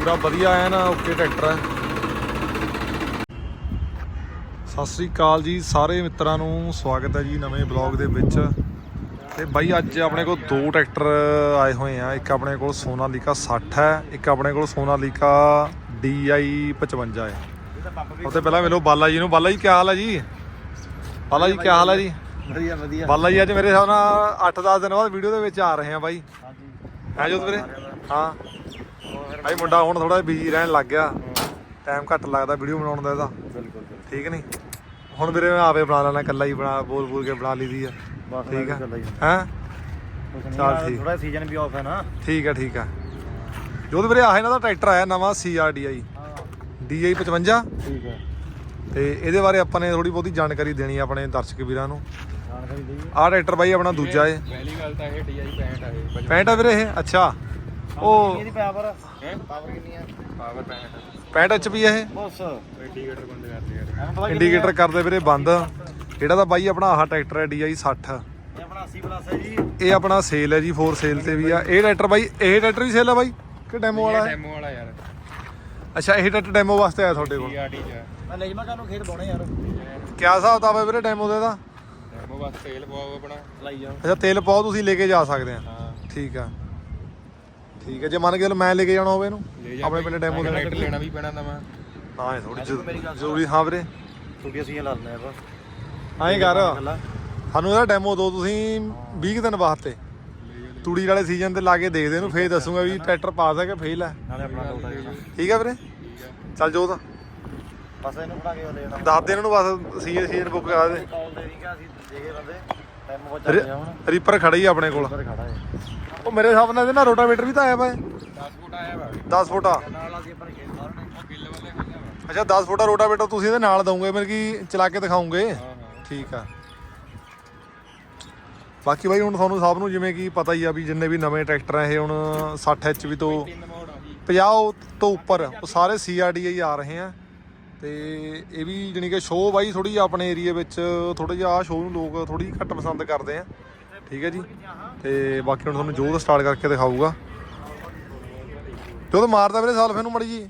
ਪੂਰਾ ਵਧੀਆ ਹੈ ਨਾ ਓਕੇ ਟਰੈਕਟਰ ਹੈ। ਸਤਿ ਸ੍ਰੀ ਅਕਾਲ ਜੀ ਸਾਰੇ ਮਿੱਤਰਾਂ ਨੂੰ ਸਵਾਗਤ ਹੈ ਜੀ ਨਵੇਂ ਬਲੌਗ ਦੇ ਵਿੱਚ। ਤੇ ਬਾਈ ਅੱਜ ਆਪਣੇ ਕੋਲ ਦੋ ਟਰੈਕਟਰ ਆਏ ਹੋਏ ਆ। ਇੱਕ ਆਪਣੇ ਕੋਲ ਸੋਨਾਲੀਕਾ 60 ਹੈ ਇੱਕ ਆਪਣੇ ਕੋਲ ਸੋਨਾਲੀਕਾ DI 55 ਹੈ। ਉੱਥੇ ਪਹਿਲਾਂ ਮਿਲੋ ਬਾਲਾ ਜੀ ਨੂੰ ਬਾਲਾ ਜੀ ਕੀ ਹਾਲ ਹੈ ਜੀ? ਬਾਲਾ ਜੀ ਕੀ ਹਾਲ ਹੈ ਜੀ? ਵਧੀਆ ਵਧੀਆ। ਬਾਲਾ ਜੀ ਅੱਜ ਮੇਰੇ ਹਿਸਾਬ ਨਾਲ 8-10 ਦਿਨ ਬਾਅਦ ਵੀਡੀਓ ਦੇ ਵਿੱਚ ਆ ਰਹੇ ਆ ਬਾਈ। ਹਾਂਜੀ। ਹੈ ਜੋਤ ਵੀਰੇ? ਹਾਂ। ਭਾਈ ਮੁੰਡਾ ਹੁਣ ਥੋੜਾ ਬਿਜ਼ੀ ਰਹਿਣ ਲੱਗ ਗਿਆ। ਟਾਈਮ ਘੱਟ ਲੱਗਦਾ ਵੀਡੀਓ ਬਣਾਉਣ ਦਾ ਇਹਦਾ। ਬਿਲਕੁਲ ਠੀਕ ਨਹੀਂ? ਹੁਣ ਵੀਰੇ ਮੈਂ ਆਪੇ ਬਣਾ ਲੈਣਾ ਇਕੱਲਾ ਹੀ ਬਣਾ ਬੋਲ ਬੋਲ ਕੇ ਬਣਾ ਲਈਦੀ ਆ। ਠੀਕ ਆ? ਹੈ ਚੱਲ ਠੀਕ। ਥੋੜਾ ਸੀਜ਼ਨ ਵੀ ਆਫ ਹੈ ਨਾ। ਠੀਕ ਆ ਠੀਕ ਆ। ਜੋਤ ਵੀਰੇ ਆਹ ਇਹਨਾਂ ਦਾ ਟਰੈਕਟਰ ਆਇਆ ਨਵਾਂ CRDI ਹਾਂ। DI 55 ਠੀਕ ਹੈ ਤੇ ਇਹਦੇ ਬਾਰੇ ਆਪਾਂ ਨੇ ਥੋੜੀ ਬਹੁਤੀ ਜਾਣਕਾਰੀ ਦੇਣੀ ਆ ਆਪਣੇ ਦਰਸ਼ਕ ਵੀਰਾਂ ਨੂੰ। ਜਾਣਕਾਰੀ ਦਈਏ। ਆਹ ਟਰੈਕਟਰ ਬਾਈ ਆਪਣਾ ਦੂਜਾ ਏ। ਪਹਿਲੀ ਗੱਲ ਤਾਂ ਇਹ DI 65 ਆ ਇਹ 65 ਆ ਵੀਰੇ ਇਹ? ਅੱਛਾ। ਉਹ ਇਹਦੀ ਪਾਵਰ ਹੈ? ਪਾਵਰ ਕਿੰਨੀ ਹੈ ਪਾਵਰ 65 65 HP ਆ ਇਹ? ਬਸ। ਇੰਡੀਕੇਟਰ ਬੰਦ ਕਰਦੇ ਯਾਰ। ਇੰਡੀਕੇਟਰ ਕਰਦੇ ਵੀਰੇ ਬੰਦ। ਜਿਹੜਾ ਤਾਂ ਬਾਈ ਆਪਣਾ ਆਹ ਟਰੈਕਟਰ ਹੈ DI 60 ਇਹ ਆਪਣਾ 80 ਪਲੱਸ ਹੈ ਜੀ। ਇਹ ਆਪਣਾ ਸੇਲ ਹੈ ਜੀ ਫੋਰ ਸੇਲ ਤੇ ਵੀ ਆ। ਇਹ ਟਰੈਕਟਰ ਬਾਈ ਇਹ ਟਰੈਕਟਰ ਵੀ ਸੇਲ ਆ ਬਾਈ? ਕਿ ਡੈਮੋ ਵਾਲਾ ਹੈ? ਡੈਮੋ ਵਾਲਾ ਯਾਰ। ਅੱਛਾ ਇਹ ਟਰੈਕਟਰ ਡੈਮੋ ਵਾਸਤੇ ਆਇਆ ਤੁਹਾਡੇ ਕੋਲ? TRD ਚ ਮੈਂ ਲੈ ਜਾਵਾਂ ਕਾਨੂੰ ਖੇਤ ਪਾਉਣੇ ਯਾਰ। ਕਿਆ ਹਿਸਾਬ ਦਾ ਵੀਰੇ ਡੈਮੋ ਦੇ ਦਾ? ਡੈਮੋ ਬਸ ਤੇਲ ਪਵਾਓ ਆਪਣਾ। ਲਾਈ ਜਾਓ ਅੱਛਾ ਤੇਲ ਪਾਓ ਤੁਸੀਂ ਲੈ ਕੇ ਜਾ ਸਕਦੇ ਆ। ਹਾਂ। ਠੀਕ ਆ। ਠੀਕ ਹੈ ਜੇ ਮੰਨ ਕੇ ਚੱਲ ਮੈਂ ਲੈ ਕੇ ਜਾਣਾ ਹੋਵੇ ਇਹਨੂੰ ਆਪਣੇ ਪਿੰਡ ਡੈਮੋ ਦੇਣਾ ਟਰੈਕਟਰ ਲੈਣਾ ਵੀ ਪੈਣਾ ਨਵਾਂ ਨਾ ਇਹ ਥੋੜੀ ਜ਼ਰੂਰੀ ਹਾਂ ਵੀਰੇ। ਛੋਟੀਆਂ ਸੀਆਂ ਲਾ ਲੈਣੇ ਆਪਾਂ। ਐਂ ਕਰ। ਸਾਨੂੰ ਇਹਦਾ ਡੈਮੋ ਦਿਓ ਤੁਸੀਂ 20 ਕੁ ਦਿਨ ਵਾਸਤੇ। ਤੂੜੀ ਵਾਲੇ ਸੀਜ਼ਨ ਤੇ ਲਾ ਕੇ ਦੇਖਦੇ ਇਹਨੂੰ ਫੇਰ ਦੱਸੂਗਾ ਵੀ ਟਰੈਕਟਰ ਪਾਸ ਹੈ ਕਿ ਫੇਲ ਹੈ। ਨਾਲੇ ਆਪਣਾ ਲੋਟ ਆ ਜਾਣਾ। ਠੀਕ ਆ ਵੀਰੇ। ਚੱਲ ਜੋ ਤਾਂ ਬਸ ਇਹਨੂੰ ਬਣਾ ਕੇ ਲੈ ਜਾਣਾ ਦੱਸ ਦੇ ਇਹਨਾਂ ਨੂੰ ਬਸ ਸੀਜ਼ਨ ਸੀਜ਼ਨ ਬੁੱਕ ਕਰਾ ਦੇ। ਕਾਲ ਦੇ ਦੀਗਾ ਅਸੀਂ ਦੇਖੇ ਬੰਦੇ। ਟਾਈਮ ਬਹੁਤ ਚੱਲ ਰਿਹਾ ਹੁਣ। ਰੀਪਰ ਖੜਾ ਹੀ ਆਪਣੇ ਕੋਲ। ਖੜਾ ਹੈ। ਉਹ ਮੇਰੇ ਹਿਸਾਬ ਨਾਲ ਇਹਦੇ ਨਾਲ ਰੋਟਾਵੇਟਰ ਵੀ ਤਾਂ ਆਇਆ ਵਾ ਇਹ। 10 ਫੁੱਟ ਆਇਆ ਵਾ 10 ਫੁੱਟਾ ਨਾਲ ਅਸੀਂ ਆਪਣੇ ਖੇਤ ਮਾਰਨੇ ਉਹ ਕਿੱਲ ਵਾਲੇ ਖੁੱਲਾ ਵਾ ਅੱਛਾ 10 ਫੁੱਟਾ ਰੋਟਾਵੇਟਰ ਤੁਸੀਂ ਇਹਦੇ ਨਾਲ ਦਵੋਗੇ ਮਤਲਬ ਕਿ ਚਲਾ ਕੇ ਹਾਂ ਹਾਂ। ਠੀਕ ਆ। ਬਾਕੀ ਬਾਈ ਹੁਣ ਤੁਹਾਨੂੰ ਸਭ ਨੂੰ ਜਿਵੇਂ ਕਿ ਪਤਾ ਹੀ ਆ ਵੀ ਜਿੰਨੇ ਵੀ ਨਵੇਂ ਟਰੈਕਟਰ ਆ ਇਹ ਹੁਣ 60 HP ਤੋਂ ਤਿੰਨ ਮੋੜ ਆ ਜੀ। 50 ਤੋਂ ਉੱਪਰ ਉਹ ਸਾਰੇ CRDI ਆ ਰਹੇ ਆ। ਤੇ ਇਹ ਵੀ ਜਾਣੀ ਕਿ ਸ਼ੋਅ ਬਾਈ ਥੋੜੀ ਆਪਣੇ ਏਰੀਆ ਵਿੱਚ ਥੋੜਾ ਜਿਹਾ ਆ ਸ਼ੋਅ ਨੂੰ ਲੋਕ ਥੋੜੀ ਘੱਟ ਪਸੰਦ ਕਰਦੇ ਆ। ਠੀਕ ਹੈ ਜੀ। ਤੇ ਬਾਕੀ ਹੁਣ ਤੁਹਾਨੂੰ ਜੋਤ ਸਟਾਰਟ ਕਰਕੇ ਦਿਖਾਊਗਾ। ਜੋਤ ਮਾਰਦਾ ਵੀਰੇ ਸਾਲਫੇ ਨੂੰ ਮੜੀ ਜੀ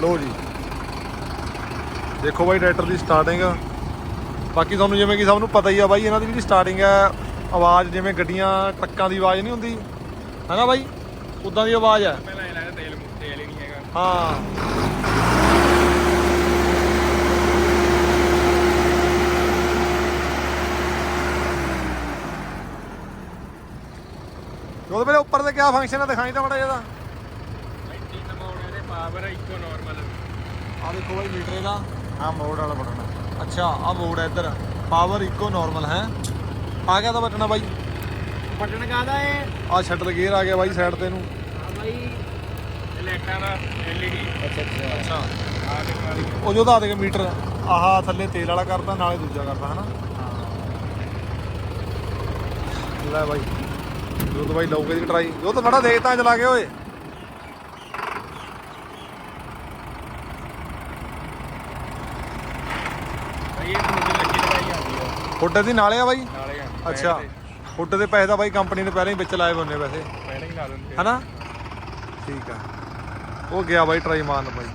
ਲੋ ਜੀ। ਦੇਖੋ ਬਾਈ ਟਰੈਕਟਰ ਦੀ ਸਟਾਰਟਿੰਗ ਬਾਕੀ ਤੁਹਾਨੂੰ ਜਿਵੇਂ ਕਿ ਸਭ ਨੂੰ ਪਤਾ ਹੀ ਆ ਬਾਈ ਇਹਨਾਂ ਦੀ ਜਿਹੜੀ ਸਟਾਰਟਿੰਗ ਹੈ ਆਵਾਜ਼ ਜਿਵੇਂ ਗੱਡੀਆਂ ਟਰੱਕਾਂ ਦੀ ਆਵਾਜ਼ ਨਹੀਂ ਹੁੰਦੀ। ਹੈਨਾ ਬਾਈ? ਉਦਾਂ ਦੀ ਆਵਾਜ਼ ਹੈ। ਪਹਿਲਾਂ ਇਹ ਲੱਗਦਾ ਤੇਲ ਤੇਲ ਹੀ ਨਹੀਂ ਹੈਗਾ। ਹਾਂ ਉਹਦੇ ਮੇਰੇ ਉੱਪਰ ਤੇ ਕਿਆ ਫੰਕਸ਼ਨ ਹੈ ਦਿਖਾਈ ਤਾਂ ਬੜਾ ਜ਼ਿਆਦਾ ਭਾਈ ਤਿੰਨ ਮੋੜ ਇਹਦੇ ਪਾਵਰ ਇੱਕੋ ਨਾਰਮਲ ਆ ਦੇਖੋ ਬਾਈ ਮੀਟਰ ਇਹਦਾ। ਆ ਮੋੜ ਵਾਲਾ ਬਟਨ ਅੱਛਾ ਆ ਮੋਡ ਹੈ ਇੱਧਰ। ਪਾਵਰ ਇੱਕੋ ਨਾਰਮਲ ਹੈ। ਆ ਗਿਆ ਤਾਂ ਬਟਨਾ ਬਾਈ। ਬਟਨ ਕਾਦਾ ਏ? ਆ ਸ਼ਟਰ ਗੇਅਰ ਆ ਗਿਆ ਬਾਈ ਸਾਈਡ ਤੇ ਨੂੰ ਹਾਂ ਬਾਈ। ਇਲੈਕਟ੍ਰਾ ਦਾ LED ਅੱਛਾ ਅੱਛਾ। ਅੱਛਾ। ਆ ਦੇ ਨਾਲ ਉਹ ਜੋ ਦਾ ਦੇ ਮੀਟਰ। ਆਹ ਥੱਲੇ ਤੇਲ ਵਾਲਾ ਕਰਦਾ ਨਾਲੇ ਦੂਜਾ ਕਰਦਾ ਹਨਾ? ਲੈ ਬਾਈ। ਜੋ ਤਾਂ ਬਾਈ ਲਊਗੇ ਦੀ ਟਰਾਈ ਜੋ ਤਾਂ ਬੜਾ ਦੇਖਤਾ ਚਲਾ ਕੇ ਓਏ। ਇਹ ਮੁੱਢ ਲੱਗੀ ਲਗਾਈ ਆਉਂਦੀ ਆ। ਹੁੱਡ ਦੀ ਨਾਲੇ ਆ ਬਾਈ? ਨਾਲੇ ਆ ਅੱਛਾ। ਹੁੱਡ ਦੇ। ਪੈਸੇ ਤਾਂ ਬਾਈ ਕੰਪਨੀ ਨੇ ਪਹਿਲਾਂ ਹੀ ਵਿੱਚ ਲਾਏ ਬੰਨੇ ਵੈਸੇ। ਪਹਿਲਾਂ ਹੀ ਲਾ ਦਿੰਦੇ ਆ। ਹਨਾ? ਠੀਕ ਆ। ਉਹ ਗਿਆ ਬਾਈ ਟਰਾਈ ਮਾਰਨ ਬਾਈ।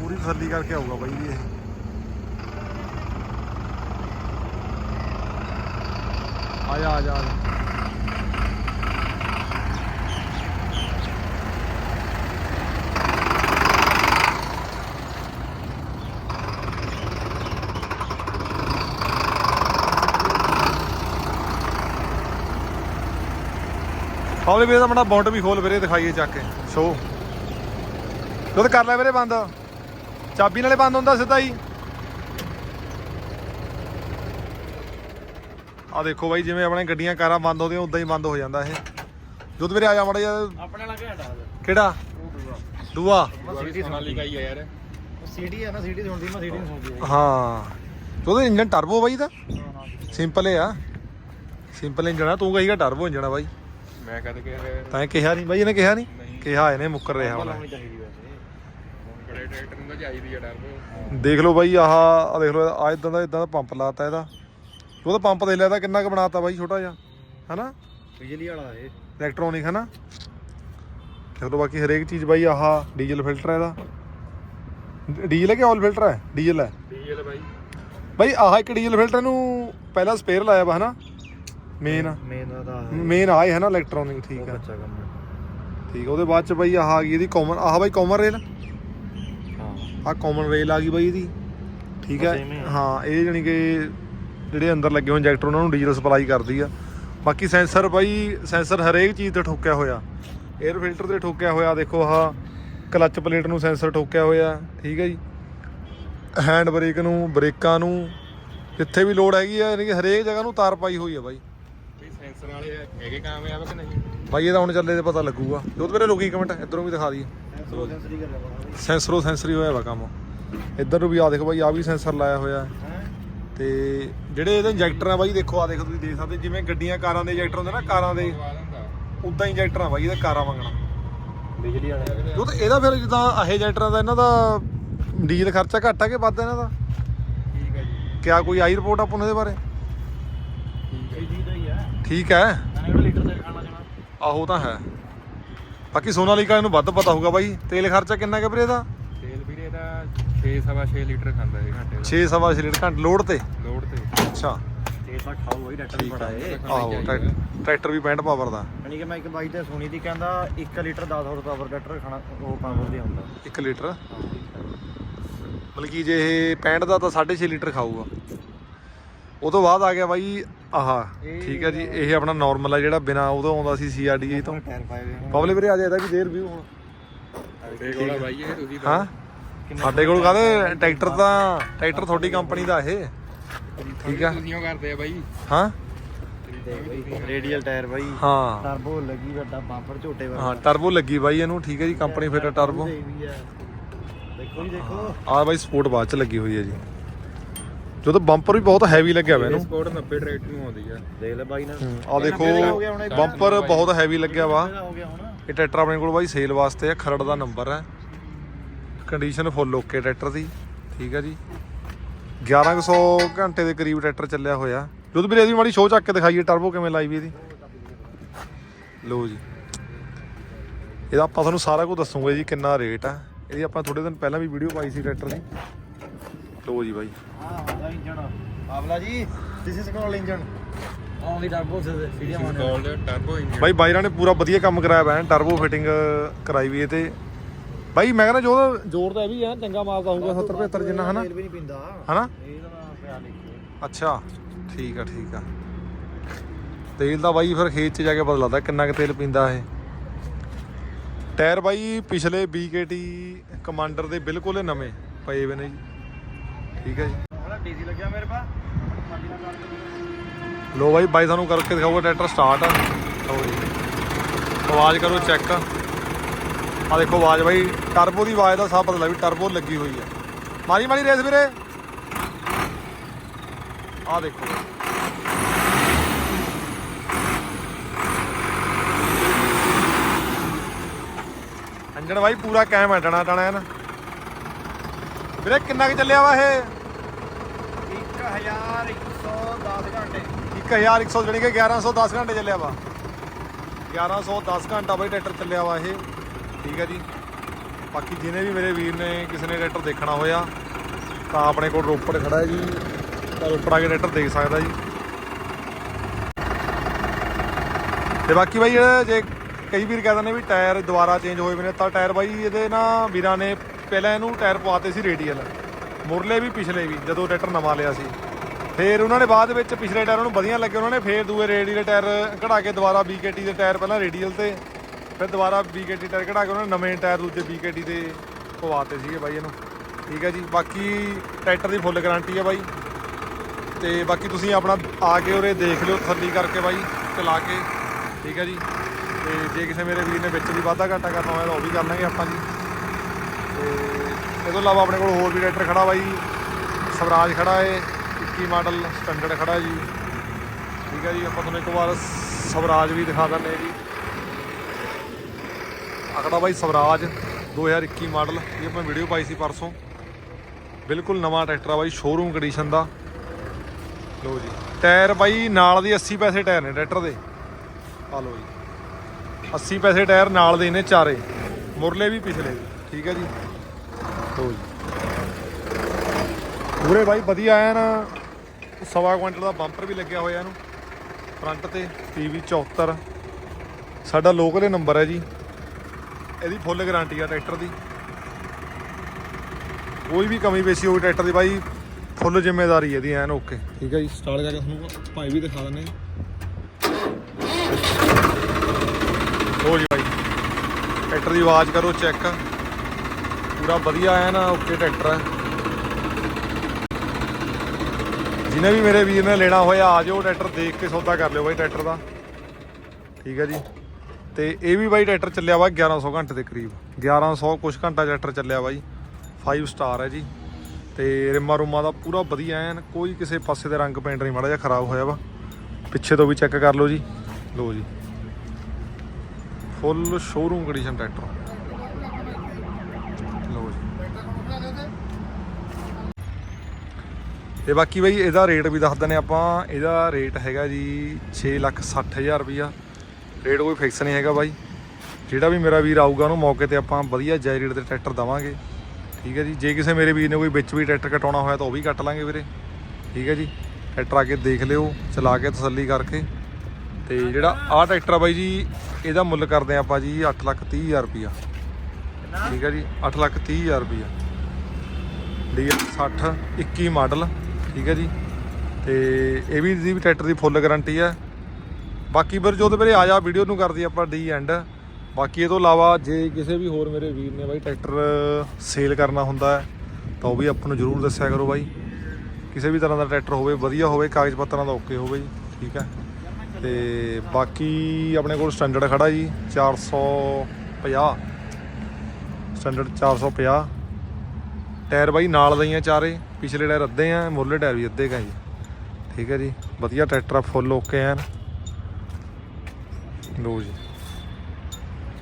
ਪੂਰੀ ਤਸੱਲੀ ਕਰਕੇ ਆਊਗਾ ਬਾਈ ਵੀ ਇਹ। ਆ ਜਾ ਆ ਜਾ ਆ ਜਾ ਹੌਲੀ ਵੀਰੇ ਦਾ ਮੜਾ ਬੌਂਡ ਵੀ ਖੋਲ ਵੀਰੇ ਦਿਖਾਈਏ ਚੱਕ ਕੇ। ਸ਼ੋ ਦੁੱਧ ਕਰ ਲੈ ਵੀਰੇ ਬੰਦ। ਚਾਬੀ ਨਾਲੇ ਬੰਦ ਹੁੰਦਾ ਸਿੱਧਾ ਹੀ। ਆ ਦੇਖੋ ਬਾਈ ਜਿਵੇਂ ਆਪਣੇ ਗੱਡੀਆਂ ਕਾਰਾਂ ਬੰਦ ਹੁੰਦੀਆਂ ਉਦਾਂ ਹੀ ਬੰਦ ਹੋ ਜਾਂਦਾ ਇਹ। ਦੁੱਧ ਵੀਰੇ ਆ ਜਾ ਮੜਾ ਜਿਹਾ। ਆਪਣੇ ਨਾਲ ਘੰਟਾ ਕਿਹੜਾ? ਦੂਆ। ਸੀਟੀ ਸੋਨਾਲੀਕਾ ਹੀ ਆ ਯਾਰ। ਸੀਡੀ ਆ ਨਾ ਸੀਡੀ ਸੁਣਦੀ ਮੈਂ ਸੀਡੀ ਨਹੀਂ ਸੁਣਦੀ ਹਾਂ। ਉਹਦਾ ਇੰਜਨ ਟਰਬੋ ਬਾਈ ਦਾ ਸਿੰਪਲ ਆ। ਸਿੰਪਲ ਇੰਜਨ ਆ ਤੂੰ ਕਹੀਗਾ ਟਰਬੋ ਇੰਜਨ ਆ ਬਾਈ। ਮੈਂ ਕਦ ਕਿ ਹੁਣ ਤਾਂ ਕਿਹਾ ਨਹੀਂ ਬਾਈ ਇਹਨੇ ਕਿਹਾ ਨਹੀਂ। ਕਿਹਾ ਇਹਨੇ ਮੁੱਕਰ ਰਿਹਾ ਹੁਣ। ਲਾਉਣੀ ਚਾਹੀਦੀ ਵੈਸੇ। ਬੜੇ ਟਰੈਕਟਰ ਨੂੰ ਤਾਂ ਚਾਹੀਦੀ ਆ ਡਰ। ਦੇਖ ਲਓ ਬਾਈ ਆਹ ਆ ਦੇਖ ਲਓ ਆ ਇਦਾਂ ਦਾ ਇਦਾਂ ਦਾ ਪੰਪ ਲਾਤਾ ਇਹਦਾ। ਉਹਦਾ ਪੰਪ ਦੇ ਲਿਆ ਤਾਂ ਕਿੰਨਾ ਕੁ ਬਣਾਤਾ ਬਾਈ ਛੋਟਾ ਜਿਹਾ। ਹਨਾ? ਬਿਜਲੀ ਵਾਲਾ ਇਹ। ਇਲੈਕਟ੍ਰੋਨਿਕ ਹੈ ਨਾ ਚਲੋ ਬਾਕੀ ਹਰੇਕ ਚੀਜ਼ ਬਾਈ ਆਹ ਡੀਜ਼ਲ ਫਿਲਟਰ ਹੈ ਇਹਦਾ। ਡੀਜ਼ਲ ਹੈ ਕਿ ਆਇਲ ਫਿਲਟਰ ਹੈ? ਡੀਜ਼ਲ ਹੈ। ਡੀਜ਼ਲ ਬਾਈ। ਬਾਈ ਆਹ ਇੱਕ ਡੀਜ਼ਲ ਫਿਲਟਰ ਨੂੰ ਪਹਿਲਾਂ ਸਪੇਅਰ ਲਾਇਆ ਵਾ ਹਨਾ? ਮੇਨ ਮੇਨ ਦਾ ਮੇਨ ਆਹ। ਹੈ ਨਾ ਇਲੈਕਟ੍ਰੋਨਿਕ ਠੀਕ ਆ। ਬੱਚਾ ਕੰਮ ਹੈ। ਠੀਕ ਆ ਉਹਦੇ ਬਾਅਦ ਚ ਬਾਈ ਆਹ ਆ ਗਈ ਇਹਦੀ ਕਾਮਨ ਆਹ ਬਾਈ ਕਾਮਨ ਰੇਲ ਹਾਂ। ਆਹ ਕਾਮਨ ਰੇਲ ਆ ਗਈ ਬਾਈ ਇਹਦੀ। ਠੀਕ ਹੈ ਹੀ ਆ। ਹਾਂ ਇਹ ਜਾਨੀ ਕਿ ਜਿਹੜੇ ਅੰਦਰ ਲੱਗੇ ਹੋਏ ਇੰਜੈਕਟਰ ਉਹਨਾਂ ਨੂੰ ਡੀਜ਼ਲ ਸਪਲਾਈ ਕਰਦੀ ਆ। ਬਾਕੀ ਸੈਂਸਰ ਬਾਈ ਸੈਂਸਰ ਹਰੇਕ ਚੀਜ਼ ਤੇ ਠੋਕਿਆ ਹੋਇਆ। 에ਅਰ ਫਿਲਟਰ ਤੇ ਠੋਕਿਆ ਹੋਇਆ ਦੇਖੋ ਆਹ ਕਲੱਚ ਪਲੇਟ ਨੂੰ ਸੈਂਸਰ ਠੋਕਿਆ ਹੋਇਆ ਠੀਕ ਹੈ ਜੀ। ਹੈਂਡ ਬ੍ਰੇਕ ਨੂੰ ਬ੍ਰੇਕਾਂ ਨੂੰ ਜਿੱਥੇ ਵੀ ਲੋਡ ਹੈਗੀ ਆ ਯਾਨੀ ਕਿ ਹਰੇਕ ਜਗ੍ਹਾ ਨੂੰ ਤਾਰ ਪਾਈ ਹੋਈ ਆ ਬਾਈ। ਸੈਂਸਰ ਵਾਲੇ ਹੈਗੇ ਕਾਮਯਾਬ ਕਿ ਨਹੀਂ? ਬਾਈ ਇਹਦਾ ਹੁਣ ਚੱਲੇ ਤੇ ਪਤਾ ਲੱਗੂਗਾ। ਜੋ ਮੇਰੇ ਲੋਕੀ ਕਮੈਂਟ ਇਧਰੋਂ ਵੀ ਦਿਖਾ ਦਈਏ। ਸੈਂਸਰ ਸੈਂਸਰੀ ਹੋਇਆ ਵਾ ਕੰਮ। ਇੱਧਰ ਨੂੰ ਵੀ ਆ ਦੇਖੋ ਬਾਈ ਆ ਵੀ ਸੈਂਸਰ ਲਾਇਆ ਹੋਇਆ। ਹੈ। ਤੇ ਜਿਹੜੇ ਇਹਦੇ ਇੰਜੈਕਟਰ ਆ ਬਾਈ ਦੇਖੋ ਆ ਦੇਖੋ ਤੁਸੀਂ ਦੇਖ ਸਕਦੇ ਜਿਵੇਂ ਗੱਡੀਆਂ ਕਾਰਾਂ ਦੇ ਇੰਜੈਕਟਰ ਹੁੰਦੇ ਨਾ ਕਾਰਾਂ ਦੇ ਉਦਾਂ ਇੰਜੈਕਟਰ ਆ ਬਾਈ ਇਹਦਾ ਕਾਰਾਂ ਵਾਂਗਣਾ ਬਿਜਲੀ ਵਾਲੇ। ਉਹ ਤਾਂ ਇਹਦਾ ਫਿਰ ਜਿੱਦਾਂ ਆਹ ਇੰਜੈਕਟਰਾਂ ਦਾ ਇਹਨਾਂ ਦਾ ਡੀਜ਼ਲ ਖਰਚਾ ਘੱਟ ਆ ਕਿ ਵੱਧ ਇਹਨਾਂ ਦਾ? ਠੀਕ ਹੈ ਜੀ। ਕਿਆ ਕੋਈ ਆਈ ਰਿਪੋਰਟ ਆਪਾਂ ਨੂੰ ਇਹਦੇ ਬਾਰੇ? ਠੀਕ ਹੈ ਇਹ ਦਾ ਹੈ ਠੀਕ ਹੈ। ਮੈਂ ਕਿਹੜਾ ਲੀਟਰ ਤੇਲ ਖਾਣਾ ਜਾਣਾ? ਆਹੋ ਤਾਂ ਹੈ। ਬਾਕੀ ਸੋਨਾਲੀਕਾ ਇਹਨੂੰ ਵੱਧ ਪਤਾ ਹੋਊਗਾ ਬਾਈ। ਤੇਲ ਖਰਚਾ ਕਿੰਨਾ ਕਿ ਵੀਰੇ ਇਹਦਾ? ਤੇਲ ਵੀਰੇ ਦਾ 6 ਸਵਾ 6 ਲੀਟਰ ਖਾਂਦਾ ਇਹ ਘੰਟੇ ਦਾ। 6 ਸਵਾ ਛੇ ਲੀਟਰ ਘੰਟ ਲੋਡ ਤੇ? ਲੋਡ ਤੇ। ਅੱਛਾ। ਤੇਲ ਤਾਂ ਖਾਓ ਹੋਈ ਡਾਕਟਰ ਠੀਕ ਬੜਾ। ਏ ਆਹੋ ਟਰੈਕ- ਟਰੈਕਟਰ ਵੀ 65 ਪਾਵਰ ਦਾ। ਯਾਨੀ ਕਿ ਮੈਂ ਇੱਕ ਬਾਈ ਤੇ ਸੁਣੀ ਤੀ ਕਹਿੰਦਾ 1 ਲੀਟਰ 10 ਹੋਰ ਪਾਵਰ ਡਾਕਟਰ ਖਾਣਾ ਉਹ ਪਾਵਰ ਦੇ ਹੁੰਦਾ 1 ਲੀਟਰ? ਮਤਲਬ ਕਿ ਜੇ ਇਹ 65 ਦਾ ਤਾਂ 6.5 ਲੀਟਰ ਖਾਊਗਾ। ਉਹ ਤੋਂ ਬਾਅਦ ਆ ਗਿਆ ਬਾਈ ਆਹ ਠੀਕ ਹੈ ਜੀ ਇਹ ਆਪਣਾ ਨਾਰਮਲ ਆ ਜਿਹੜਾ ਬਿਨਾ ਉਹਦੋਂ ਆਉਂਦਾ ਸੀ ਸੀਆਰਡੀਏ ਤੋਂ। ਟਾਇਰ ਪਾਏ ਹੋਏ ਹਨ ਪਬਲਿਕ ਵੀਰੇ ਆ ਜਾ ਇਹਦਾ ਵੀ ਦੇ ਰਿਵਿਊ ਹੁਣ। ਸਾਡੇ ਕੋਲ ਆ ਬਾਈ ਇਹ ਤੁਸੀਂ ਹਾਂ? ਸਾਡੇ ਕੋਲ ਕਾਹਦੇ? ਟਰੈਕਟਰ ਤਾਂ ਟਰੈਕਟਰ ਤੁਹਾਡੀ ਕੰਪਨੀ ਦਾ ਇਹ। ਠੀਕ ਆ। ਤੁਸੀਂ ਉਹ ਕਰਦੇ ਆ ਬਾਈ। ਹਾਂ? ਰੇਡੀਅਲ ਟਾਇਰ ਬਾਈ। ਹਾਂ। ਟਰਬੋ ਲੱਗੀ ਵੱਡਾ ਬੰਪਰ ਝੋਟੇ ਹਾਂ ਟਰਬੋ ਲੱਗੀ ਬਾਈ ਇਹਨੂੰ ਠੀਕ ਹੈ ਜੀ ਕੰਪਨੀ ਫਿਰ ਟਰਬੋ ਦੇਖੋ ਜੀ ਦੇਖੋ। ਆ ਬਾਈ ਸਪੋਰਟ ਬਾਅਦ ਚ ਲੱਗੀ ਹੋਈ ਹੈ ਜੀ। ਜਦੋਂ ਬੰਪਰ ਵੀ ਬਹੁਤ ਹੈਵੀ ਲੱਗਿਆ ਹੋਇਆ ਇਹਨੂੰ। ਸਪੋਰਟ 90 ਟਰੈਕਟਰ ਨੂੰ ਆਉਂਦੀ ਆ। ਦੇਖ ਲੈ ਬਾਈ ਨਾਲ। ਆ ਦੇਖੋ ਬੰਪਰ ਬਹੁਤ ਹੈਵੀ ਲੱਗਿਆ ਵਾ। ਇਹ ਟਰੈਕਟਰ ਆਪਣੇ ਕੋਲ ਬਾਈ ਸੇਲ ਵਾਸਤੇ ਹੈ ਖਰੜ ਦਾ ਨੰਬਰ ਹੈ ਕੰਡੀਸ਼ਨ ਫੁੱਲ ਓਕੇ ਟਰੈਕਟਰ ਦੀ ਠੀਕ ਹੈ ਜੀ। 1100 ਘੰਟੇ ਦੇ ਕਰੀਬ ਟਰੈਕਟਰ ਚੱਲਿਆ ਹੋਇਆ। ਜਦੋਂ ਵੀਰੇ ਇਹਦੀ ਮਾੜੀ ਸ਼ੋਅ ਚੱਕ ਕੇ ਦਿਖਾਈਏ ਟਰਬੋ ਕਿਵੇਂ ਲਾਈ ਵੀ ਇਹਦੀ। ਲਓ ਜੀ। ਇਹਦਾ ਆਪਾਂ ਤੁਹਾਨੂੰ ਸਾਰਾ ਕੁਝ ਦੱਸੂਗੇ ਜੀ ਕਿੰਨਾ ਰੇਟ ਆ। ਇਹਦੀ ਆਪਾਂ ਥੋੜੇ ਦਿਨ ਪਹਿਲਾਂ ਵੀ ਵੀਡੀਓ ਪਾਈ ਸੀ ਟਰੈਕਟਰ ਦੀ। ਲਓ ਜੀ ਬਾਈ। ਹਾਂ ਹੁੰਦਾ ਇੰਜਣ ਆਵਲਾ ਜੀ this is call engine only turbo CDM on called turbo engine ਬਾਈ ਬਾਈਰਾਂ ਨੇ ਪੂਰਾ ਵਧੀਆ ਕੰਮ ਕਰਾਇਆ ਵਾ ਟਰਬੋ ਫਿਟਿੰਗ ਕਰਾਈ ਵੀ ਇਹ ਤੇ। ਬਾਈ ਮੈਂ ਕਹਿੰਦਾ ਜੋ ਜ਼ੋਰ ਤਾਂ ਇਹ ਵੀ ਹੈ ਚੰਗਾ ਮਾਰਦਾ ਹੋਊਗਾ 70 75 ਜਿੰਨਾ ਹਨਾ? ਤੇਲ ਵੀ ਨਹੀਂ ਪਿੰਦਾ। ਹਨਾ? ਇਹਦਾ ਨਾਮ ਪਿਆ ਲਿਖੋ ਅੱਛਾ ਠੀਕ ਆ ਠੀਕ ਆ। ਤੇਲ ਦਾ ਬਾਈ ਫਿਰ ਖੇਤ 'ਚ ਜਾ ਕੇ ਪਤਾ ਲੱਗਦਾ ਕਿੰਨਾ ਕੁ ਤੇਲ ਪੀਂਦਾ ਇਹ। ਟਾਇਰ ਬਾਈ ਪਿਛਲੇ BKT ਕਮਾਂਡਰ ਦੇ ਬਿਲਕੁਲ ਨਵੇਂ ਪਏ ਵੇ ਨੇ ਜੀ। ਠੀਕ ਹੈ ਜੀ। ਉਹਦਾ ਡੀਜ਼ੀ ਲੱਗਿਆ ਮੇਰੇ ਪਾ। ਮਰਜ਼ੀ ਨਾਲ ਕਰ। ਲੋ ਬਾਈ ਬਾਈ ਸਾਨੂੰ ਕਰਕੇ ਦਿਖਾਊਗਾ ਟਰੈਕਟਰ ਸਟਾਰਟ ਲਓ ਜੀ। ਆਵਾਜ਼ ਕਰੋ ਚੈੱਕ ਆ ਦੇਖੋ ਆਵਾਜ਼ ਬਾਈ ਟਰਬੋ ਦੀ ਆਵਾਜ਼ ਦਾ ਸਭ ਪਤਾ ਲੱਗ ਵੀ ਟਰਬੋ ਲੱਗੀ ਹੋਈ ਹੈ। ਮਾਰੀ ਮਾਰੀ ਰੇਸ ਵੀਰੇ। ਆ ਦੇਖੋ। ਇੰਜਣ ਬਾਈ ਪੂਰਾ ਕਾਇਮ ਹੈ ਟਣਾ ਟਣਾ ਨਾ ਵੀਰੇ ਕਿੰਨਾ ਕੁ ਚੱਲਿਆ ਵਾ ਇਹ? 1110 ਘੰਟੇ। 1100 ਜਣੀ ਕਿ 1110 ਘੰਟੇ ਚੱਲਿਆ ਵਾ। 1110 ਘੰਟਾ ਬਾਈ ਟਰੈਕਟਰ ਚੱਲਿਆ ਵਾ ਇਹ। ਠੀਕ ਹੈ ਜੀ। ਬਾਕੀ ਜਿਹਨੇ ਵੀ ਮੇਰੇ ਵੀਰ ਨੇ ਕਿਸੇ ਨੇ ਟਰੈਕਟਰ ਦੇਖਣਾ ਹੋਇਆ, ਤਾਂ ਆਪਣੇ ਕੋਲ ਰੋਪੜ ਖੜਾ ਹੈ ਜੀ। ਤਾਂ ਰੋਪੜ ਆ ਕੇ ਟਰੈਕਟਰ ਦੇਖ ਸਕਦਾ ਜੀ। ਤੇ ਬਾਕੀ ਬਾਈ ਇਹ ਜੇ ਕਈ ਵੀਰ ਕਹਿੰਦੇ ਨੇ ਵੀ ਟਾਇਰ ਦੁਬਾਰਾ ਚੇਂਜ ਹੋਏ ਹੋਏ ਨੇ, ਤਾਂ ਟਾਇਰ ਬਾਈ ਇਹਦੇ ਨਾ ਵੀਰਾਂ ਨੇ ਪਹਿਲਾਂ ਇਹਨੂੰ ਟਾਇਰ ਪਵਾਤੇ ਸੀ ਰੇਡੀਅਲ। ਮੁਰਲੇ ਵੀ ਪਿਛਲੇ ਵੀ, ਜਦੋਂ ਟਰੈਕਟਰ ਨਵਾਂ ਲਿਆ ਸੀ। ਫਿਰ ਉਹਨਾਂ ਨੇ ਬਾਅਦ ਵਿੱਚ ਪਿਛਲੇ ਟਾਇਰ ਉਹਨੂੰ ਵਧੀਆ ਲੱਗੇ, ਉਹਨਾਂ ਨੇ ਫੇਰ ਦੂਏ ਰੇਡੀਅਲ ਟਾਇਰ ਕਢਾ ਕੇ ਦੁਬਾਰਾ BKT ਦੇ ਟਾਇਰ ਪਹਿਲਾਂ ਰੇਡੀਅਲ ਤੇ, ਫਿਰ ਦੁਬਾਰਾ BKT ਟਾਇਰ ਕਢਾ ਕੇ ਉਹਨਾਂ ਨੇ ਨਵੇਂ ਟਾਇਰ ਦੂਜੇ BKT ਦੇ ਪਵਾਤੇ ਸੀਗੇ ਬਾਈ ਇਹਨੂੰ। ਠੀਕ ਹੈ ਜੀ, ਬਾਕੀ ਟਰੈਕਟਰ ਦੀ ਫੁੱਲ ਗਾਰੰਟੀ ਹੈ ਬਾਈ। ਤੇ ਬਾਕੀ ਤੁਸੀਂ ਆਪਣਾ ਆ ਕੇ ਉਰੇ ਦੇਖ ਲਿਓ ਥੱਲੀ ਕਰਕੇ ਬਾਈ, ਚਲਾ ਕੇ। ਠੀਕ ਹੈ ਜੀ, ਤੇ ਜੇ ਕਿਸੇ ਮੇਰੇ ਵੀਰ ਨੇ ਵਿੱਚ ਵੀ ਵਾਧਾ ਘਾਟਾ ਕਰਨਾ ਹੋਇਆ ਤਾਂ ਉਹ ਵੀ ਕਰ ਲਾਂਗੇ ਆਪਾਂ ਜੀ। ਤੇ ਇਹ ਤੋਂ ਇਲਾਵਾ ਆਪਣੇ ਕੋਲ ਹੋਰ ਵੀ ਟਰੈਕਟਰ ਖੜਾ ਬਾਈ। ਸਵਰਾਜ ਖੜਾ ਏ 21 ਮਾਡਲ ਸਟੈਂਡਰਡ ਖੜਾ ਜੀ। ਠੀਕ ਹੈ ਜੀ, ਆਪਾਂ ਤੁਹਾਨੂੰ ਇੱਕ ਵਾਰ ਸਵਰਾਜ ਵੀ ਦਿਖਾ ਦਿੰਦੇ ਹਾਂ ਜੀ। ਆਕੜਾ ਬਾਈ ਸਵਰਾਜ 2021 ਮਾਡਲ। ਇਹ ਆਪਾਂ ਵੀਡੀਓ ਪਾਈ ਸੀ ਪਰਸੋਂ। ਬਿਲਕੁਲ ਨਵਾਂ ਟਰੈਕਟਰ ਆ ਬਾਈ ਸ਼ੋਰੂਮ ਕੰਡੀਸ਼ਨ ਦਾ। ਲਓ ਜੀ, ਟਾਇਰ ਬਾਈ ਨਾਲ ਦੀ 80 ਪੈਸੇ ਟਾਇਰ ਨੇ ਟਰੈਕਟਰ ਦੇ। ਆ ਲਓ ਜੀ 80 ਪੈਸੇ ਟਾਇਰ ਨਾਲ ਦੇ ਨੇ ਚਾਰੇ। ਮੁਰਲੇ ਵੀ ਪਿਛਲੇ। ਵੀ ਠੀਕ ਹੈ ਜੀ ਲਓ ਜੀ ਪੂਰੇ ਬਾਈ ਵਧੀਆ ਐਨ ਸਵਾ ਕੁਇੰਟਲ ਦਾ ਬੰਪਰ ਵੀ ਲੱਗਿਆ ਹੋਇਆ ਇਹਨੂੰ। ਫਰੰਟ ਤੇ ਟੀਵੀ 74 ਸਾਡਾ ਲੋਕਲ ਨੰਬਰ ਹੈ ਜੀ। ਇਹਦੀ ਫੁੱਲ ਗਾਰੰਟੀ ਆ ਟਰੈਕਟਰ ਦੀ। ਕੋਈ ਵੀ ਕਮੀ ਪੇਸ਼ੀ ਹੋਈ ਟਰੈਕਟਰ ਦੀ ਬਾਈ ਫੁੱਲ ਜ਼ਿੰਮੇਵਾਰੀ ਹੈ ਇਹਦੀ ਐਨ ਓਕੇ। ਠੀਕ ਹੈ ਜੀ ਸਟਾਰਟ ਕਰਕੇ ਤੁਹਾਨੂੰ ਭਾਈ ਵੀ ਦਿਖਾ ਦਿੰਦੇ ਹੋ। ਜੀ ਬਾਈ। ਟਰੈਕਟਰ ਦੀ ਆਵਾਜ਼ ਕਰੋ ਚੈੱਕ ਪੂਰਾ ਵਧੀਆ ਹੈ ਨਾ ਓਕੇ ਟਰੈਕਟਰ ਹੈ। ਜਿਹਨੇ ਵੀ ਮੇਰੇ ਵੀਰ ਨੇ ਲੈਣਾ ਹੋਇਆ, ਆ ਜਾਓ ਟਰੈਕਟਰ ਦੇਖ ਕੇ ਸੌਦਾ ਕਰ ਲਿਓ ਬਾਈ ਟਰੈਕਟਰ ਦਾ। ਠੀਕ ਹੈ ਜੀ। ਤੇ ਇਹ ਵੀ ਬਾਈ ਟਰੈਕਟਰ ਚੱਲਿਆ ਵਾ 1100 ਘੰਟੇ ਦੇ ਕਰੀਬ। 1100 ਕੁਛ ਘੰਟਾ ਟਰੈਕਟਰ ਚੱਲਿਆ ਬਾਈ। 5 ਸਟਾਰ ਹੈ ਜੀ। ਤੇ ਰਿਮਾ ਰੁਮਾ ਦਾ ਪੂਰਾ ਵਧੀਆ ਐਨ ਕੋਈ ਕਿਸੇ ਪਾਸੇ ਦਾ ਰੰਗ ਪੇਂਟ ਨਹੀਂ, ਮਾੜਾ ਜਿਹਾ ਖਰਾਬ ਹੋਇਆ ਵਾ। ਪਿੱਛੇ ਤੋਂ ਵੀ ਚੈੱਕ ਕਰ ਲਓ ਜੀ। ਲਓ ਜੀ। ਫੁੱਲ ਸ਼ੋਰੂਮ ਕੰਡੀਸ਼ਨ ਟਰੈਕਟਰ ਲਓ ਜੀ ਤੇ ਬਾਕੀ ਬਾਈ ਇਹਦਾ ਰੇਟ ਵੀ ਦੱਸ ਦਿੰਦੇ ਆਪਾਂ। ਇਹਦਾ ਰੇਟ ਹੈਗਾ ਜੀ 6 ਲੱਖ 60 ਹਜ਼ਾਰ ਰੁਪਈਆ। ਰੇਟ ਕੋਈ ਫਿਕਸ ਨਹੀਂ ਹੈਗਾ ਬਾਈ। ਜਿਹੜਾ ਵੀ ਮੇਰਾ ਵੀਰ ਆਊਗਾ ਉਹਨੂੰ ਮੌਕੇ ਤੇ ਆਪਾਂ ਵਧੀਆ ਜਾਇ ਰੇਟ ਤੇ ਟਰੈਕਟਰ ਦਵਾਂਗੇ। ਠੀਕ ਹੈ ਜੀ। ਜੇ ਕਿਸੇ ਮੇਰੇ ਵੀਰ ਨੇ ਕੋਈ ਵਿੱਚ ਵੀ ਟਰੈਕਟਰ ਕਟਾਉਣਾ ਹੋਇਆ ਤਾਂ ਉਹ ਵੀ ਕੱਟ ਲਾਂਗੇ ਵੀਰੇ। ਠੀਕ ਹੈ ਜੀ। ਟਰੈਕਟਰ ਆ ਕੇ ਦੇਖ ਲਿਓ, ਚਲਾ ਕੇ ਤਸੱਲੀ ਕਰਕੇ। ਤੇ ਜਿਹੜਾ ਆਹ ਟਰੈਕਟਰ ਆ ਬਾਈ ਜੀ, ਇਹਦਾ ਮੁੱਲ ਕਰਦੇ ਆ ਆਪਾਂ ਜੀ 8 ਲੱਖ 30 ਹਜ਼ਾਰ ਰੁਪਈਆ। ਠੀਕ ਹੈ ਜੀ। 8 ਲੱਖ 30 ਹਜ਼ਾਰ ਰੁਪਈਆ। D 60 21 model. ਠੀਕ ਹੈ ਜੀ। ਤੇ ਇਹ ਵੀ ਦੀ ਟਰੈਕਟਰ ਦੀ ਫੁੱਲ ਗਾਰੰਟੀ ਹੈ ਬਾਕੀ ਵੀਰ ਜੋ ਤੇ ਵੀਰੇ ਆ ਜਾ ਵੀਡੀਓ ਨੂੰ ਕਰਦੀ ਆਪਾਂ ਡੀ ਐਂਡ ਬਾਕੀ ਇਹ ਤੋਂ ਇਲਾਵਾ ਜੇ ਕਿਸੇ ਵੀ ਹੋਰ ਮੇਰੇ ਵੀਰ ਨੇ ਬਾਈ ਟਰੈਕਟਰ ਸੇਲ ਕਰਨਾ ਹੁੰਦਾ ਤਾਂ ਉਹ ਵੀ ਆਪਾਂ ਨੂੰ ਜਰੂਰ ਦੱਸਿਆ ਕਰੋ ਬਾਈ। ਕਿਸੇ ਵੀ ਤਰ੍ਹਾਂ ਦਾ ਟਰੈਕਟਰ ਹੋਵੇ, ਵਧੀਆ ਹੋਵੇ, ਕਾਗਜ਼ ਪੱਤਰਾਂ ਦਾ ਓਕੇ ਹੋਵੇ ਜੀ, ਠੀਕ ਹੈ। ਤੇ ਬਾਕੀ ਆਪਣੇ ਕੋਲ ਸਟੈਂਡਰਡ ਖੜਾ ਜੀ 450 ਸਟੈਂਡਰਡ 450 ਟਾਇਰ ਬਾਈ ਨਾਲ ਦਈਆਂ ਚਾਰੇ। ਪਿਛਲੇ ਟਾਇਰ ਅੱਧੇ ਆ ਮੁਰਲੇ ਟਾਇਰ ਵੀ ਅੱਧੇ ਕਾ ਜੀ। ਠੀਕ ਹੈ ਜੀ, ਵਧੀਆ ਟਰੈਕਟਰ ਆ, ਫੁੱਲ ਓਕੇ ਐਨ। ਲੋ ਜੀ।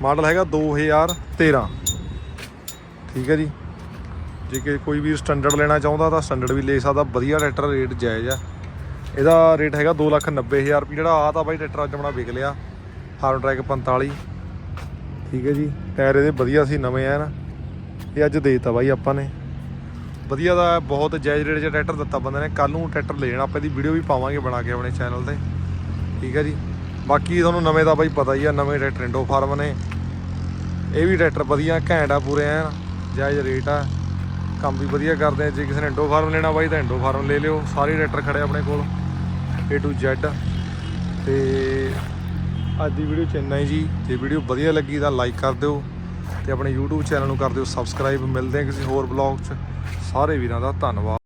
ਮਾਡਲ ਹੈਗਾ 2013 ਠੀਕ ਹੈ ਜੀ। ਜੇ ਕਿ ਕੋਈ ਵੀ ਸਟੈਂਡਰਡ ਲੈਣਾ ਚਾਹੁੰਦਾ ਤਾਂ ਸਟੈਂਡਰਡ ਵੀ ਲੈ ਸਕਦਾ, ਵਧੀਆ ਟਰੈਕਟਰ ਰੇਟ ਜਾਇਜ਼ ਆ। ਇਹਦਾ ਰੇਟ ਹੈਗਾ 290000 ਰੁਪਏ ਜਿਹੜਾ ਆ ਤਾਂ ਬਾਈ ਟਰੈਕਟਰ ਅੱਜ ਆਪਣਾ ਵਿਕ ਲਿਆ, ਹਾਰਨ ਟਰੈਕ 45 ਠੀਕ ਹੈ ਜੀ। ਟਾਇਰ ਇਹਦੇ ਵਧੀਆ ਸੀ, ਨਵੇਂ ਆ ਨਾ ਇਹ ਅੱਜ ਦੇਤਾ ਬਾਈ ਆਪਾਂ ਨੇ। ਵਧੀਆ ਦਾ ਬਹੁਤ ਜਾਇਜ਼ ਰੇਟ 'ਚ ਟਰੈਕਟਰ ਦਿੱਤਾ ਬੰਦੇ ਨੇ। ਕੱਲ ਨੂੰ ਟਰੈਕਟਰ ਲੈ ਜਾਣਾ, ਆਪਾਂ ਇਹਦੀ ਵੀਡੀਓ ਵੀ ਪਾਵਾਂਗੇ ਬਣਾ ਕੇ ਆਪਣੇ ਚੈਨਲ ਤੇ। ਠੀਕ ਹੈ ਜੀ। ਬਾਕੀ ਤੁਹਾਨੂੰ ਨਵੇਂ ਦਾ ਬਾਈ ਪਤਾ ਹੀ ਆ, ਨਵੇਂ ਟਰੈਕਟਰ ਇੰਡੋ ਫਾਰਮ ਨੇ। ਇਹ ਵੀ ਟਰੈਕਟਰ ਵਧੀਆ, ਘੈਂਟ ਆ ਪੂਰੇ ਐਨ। ਜਾਇਜ਼ ਰੇਟ ਆ। ਕੰਮ ਵੀ ਵਧੀਆ ਕਰਦੇ ਆ। ਜੇ ਕਿਸੇ ਨੇ ਇੰਡੋ ਫਾਰਮ ਲੈਣਾ ਬਾਈ ਤਾਂ ਇੰਡੋ ਫਾਰਮ ਲੈ ਲਿਓ। ਸਾਰੇ ਟਰੈਕਟਰ ਖੜੇ ਆਪਣੇ ਕੋਲ। A to Z ਤੇ ਅੱਜ ਦੀ ਵੀਡੀਓ ਚ ਹੀ ਜੀ। ਜੇ ਵੀਡੀਓ ਵਧੀਆ ਲੱਗੀ ਤਾਂ ਲਾਈਕ ਕਰ ਦਿਓ। ਤੇ ਆਪਣੇ YouTube ਚੈਨਲ ਨੂੰ ਕਰ ਦਿਓ ਸਬਸਕ੍ਰਾਈਬ। ਮਿਲਦੇ ਆ ਕਿਸੇ ਹੋਰ ਬਲੌਗ 'ਚ। ਸਾਰੇ ਵੀਰਾਂ ਦਾ ਧੰਨਵਾਦ।